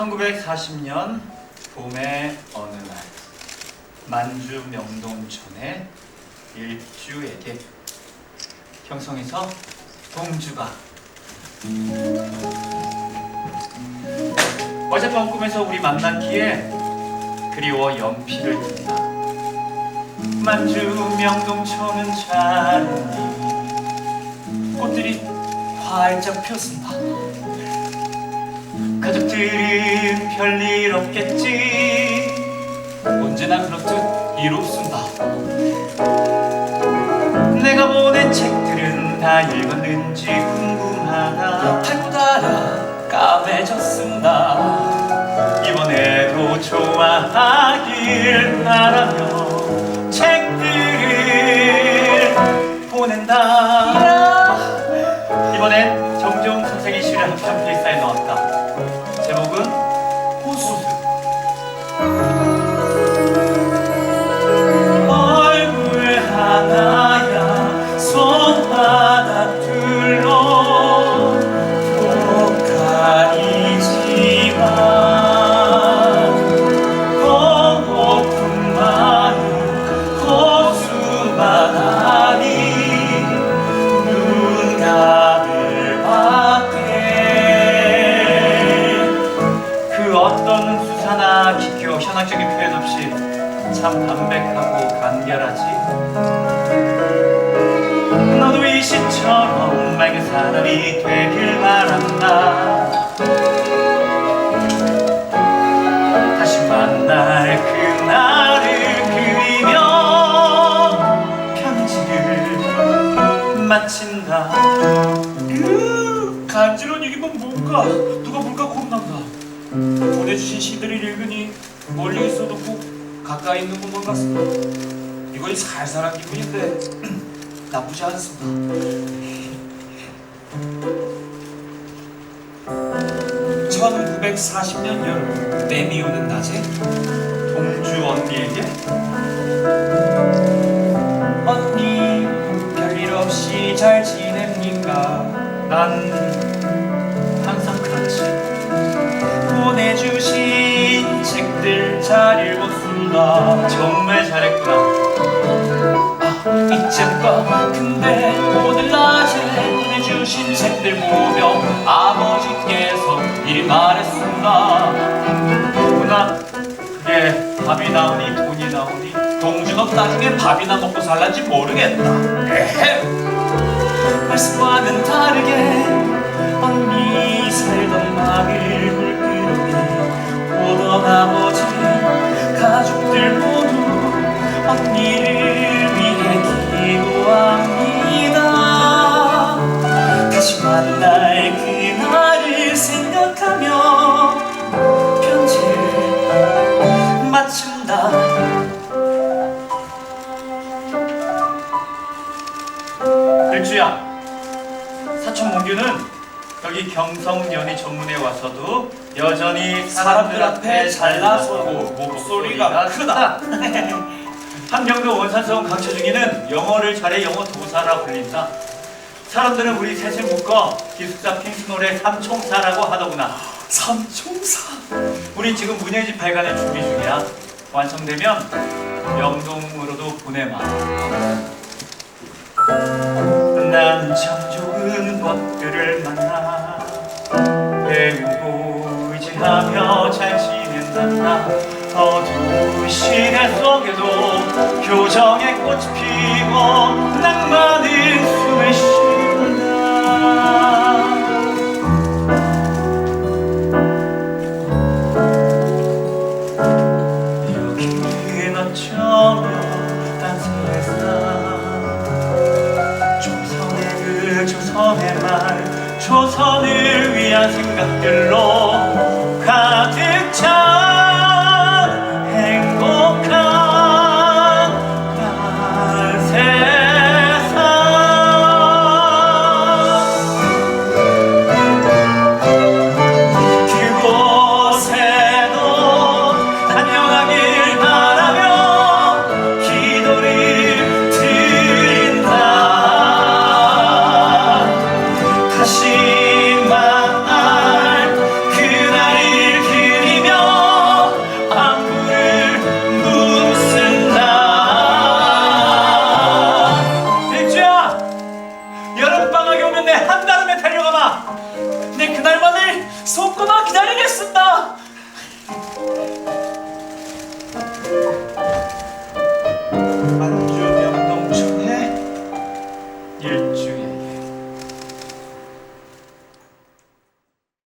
1940년 봄의 어느 날 만주 명동촌의 일주에게 경성에서 동주가 어젯밤 꿈에서 우리 만났기에 그리워 연필을 든다. 만주 명동촌은 잤니 꽃들이 활짝 폈습니다 가족들은 별일 없겠지. 언제나 그렇듯 일 없습니다. 내가 보낸 책들은 다 읽었는지 궁금하다. 팔고 달아 까매졌습니다. 이번에도 좋아하길 바라며 현학적인 표현 없이 참 담백하고 간결하지. 너도 이 시처럼 맑은 사람이 되길 바란다. 다시 만날 그날을 그리며 편지를 마친다. 으, 간지러운 얘기만 뭔가 누가 볼까 겁난다. 보내주신 시들을 읽으니 멀리 있어도 꼭 가까이 있는 것만 같습니다. 이건 살살한 기분인데 나쁘지 않습니다. 1940년 여름 땜이 오는 낮에 동주 언니에게 언니 별일 없이 잘 지냅니까? 난 항상 그렇지. 보내주신 책들 잘 읽었습니다. 정말 잘했구나. 아, 이젠가 근데 오늘 낮에 보내주신 책들 보며 아버지께서 이리 말했습니다. 누나 그게 밥이 나오니 돈이 나오니 동주너 나중에 밥이나 먹고 살란지 모르겠다. 에헴! 말씀과는 다르게 언니 살던 마음을 불끄러기 보던 아버 언니를 위해 기도합니다 다시 만날 그날을 생각하며 편지를 마친다 일주야 사촌 몽규는 여기 경성연희 전문에 와서도 여전히 사람들 앞에 잘 나서고 목소리가 크다. 한경도 원산성 강철중이는 영어를 잘해 영어 도사라 불린다. 사람들은 우리 셋을 묶어 기숙사 핑크노래 삼총사라고 하더구나. 삼총사 우리 지금 문예집 발간의 준비 중이야. 완성되면 영동으로도 보내마. 난 참 좋은 것들을 만나 배우고 의지하며 잘 지낸단다. 시대 속에도 교정의 꽃이 피고 낭만의 숨이 쉰다. 여기 너처럼 딴 세상. 조선의 그 조선의 말 조선을 위한 생각들로 강하게 오면 내 한가름에 달려가마 내 그날만을 속고나 기다리겠습니다.